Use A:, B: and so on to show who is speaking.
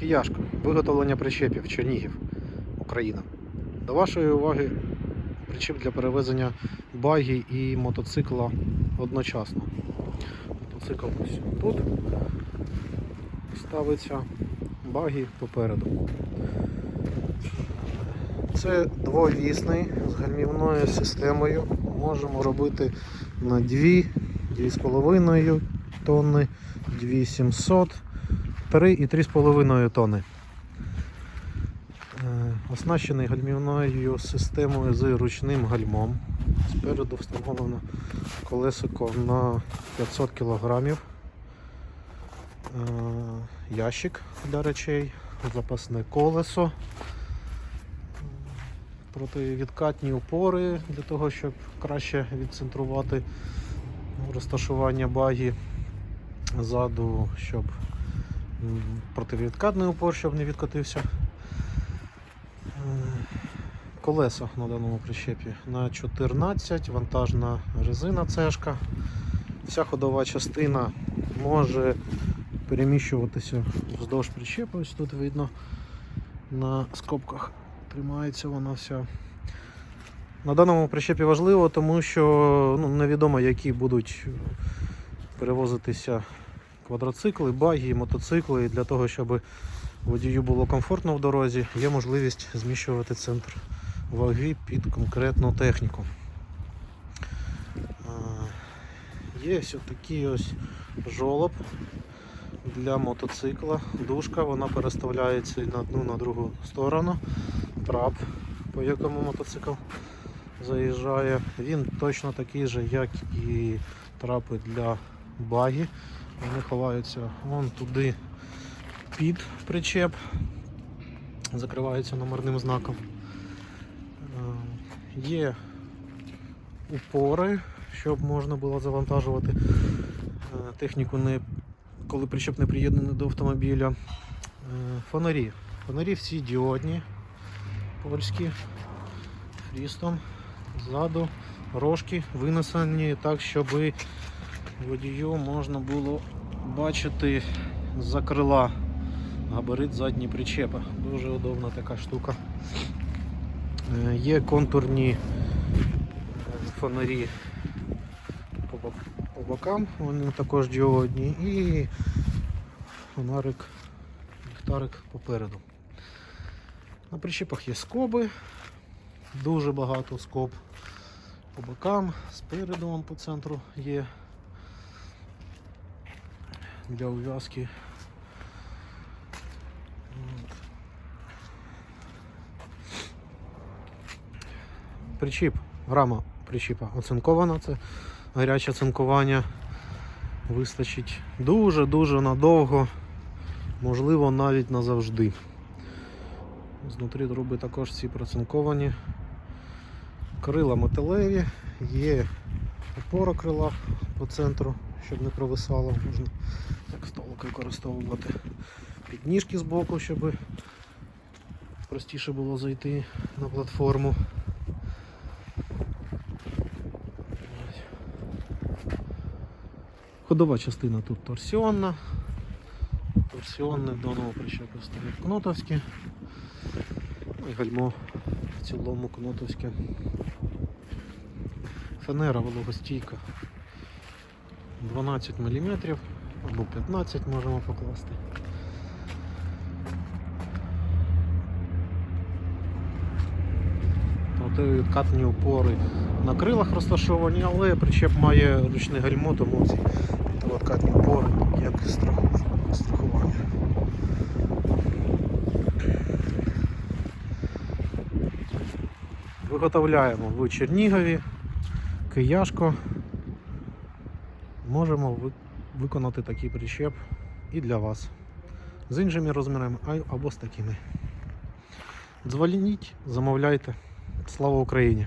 A: Кияшко. Виготовлення причепів Чернігів, Україна. До вашої уваги причеп для перевезення багі і мотоцикла одночасно. Мотоцикл ось тут ставиться, багі попереду. Це двовісний з гальмівною системою. Можемо робити на 2, 2,5 тонни, 2700, 3 і 3,5 тонни. Е, Оснащений гальмівною системою з ручним гальмом. Спереду встановлено колесико на 500 кг. Ящик для речей, запасне колесо противідкатні опори для того, щоб краще відцентрувати розташування багі ззаду, щоб противідкатний опор, щоб не відкотився. Е, Колеса на даному прищепі на 14, вантажна резина цешка. Вся ходова частина може переміщуватися вздовж прищепа, ось тут видно на скобках тримається вона вся. На даному прищепі важливо, тому що ну, невідомо, які будуть перевозитися квадроцикли, баги, мотоцикли. І для того, щоб водію було комфортно в дорозі, є можливість зміщувати центр ваги під конкретну техніку. Є ось такий ось жолоб для мотоцикла. Дужка, вона переставляється на одну, на другу сторону. Трап, по якому мотоцикл заїжджає. Він точно такий же, як і трапи для багі. Вони ховаються вон туди під причеп, закриваються номерним знаком. Е, Є упори, щоб можна було завантажувати е, техніку, не, коли причеп не приєднаний до автомобіля. Е, Фонарі. Фонарі всі діодні, польські, хрістом, ззаду, рожки винесені так, щоб водію можна було бачити з-за крила габарит задній причепа. Дуже удобна така штука. Е, Є контурні фонарі по бок- по бокам, вони також діодні і фонарик, ліхтарик попереду. На причепах є скоби, дуже багато скоб по бокам, спереду по центру є для ув'язки. Причіп, рама причіпа оцинкована, це гаряче цинкування. Вистачить дуже-дуже надовго, можливо навіть назавжди. Знутрі труби також всі процинковані. Крила металеві, є опора крила по центру, щоб не провисало, можна як столик використовувати. Підніжки з боку, щоб простіше було зайти на платформу. Ходова частина тут торсіонна. Торсіонне до нового прищепи стоять кнотовські. Ну і гальмо в цілому кнотовське. Фанера вологостійка 12 мм або 15 можемо покласти. Відкатні опори на крилах розташовані, але причеп має ручне гальмо, тому ці відкатні опори як страху- страхування. Виготовляємо в Чернігові, Кияшко. Можемо виконати такий прищеп і для вас. З іншими розмірами або з такими. Дзвоніть, замовляйте. Слава Україні!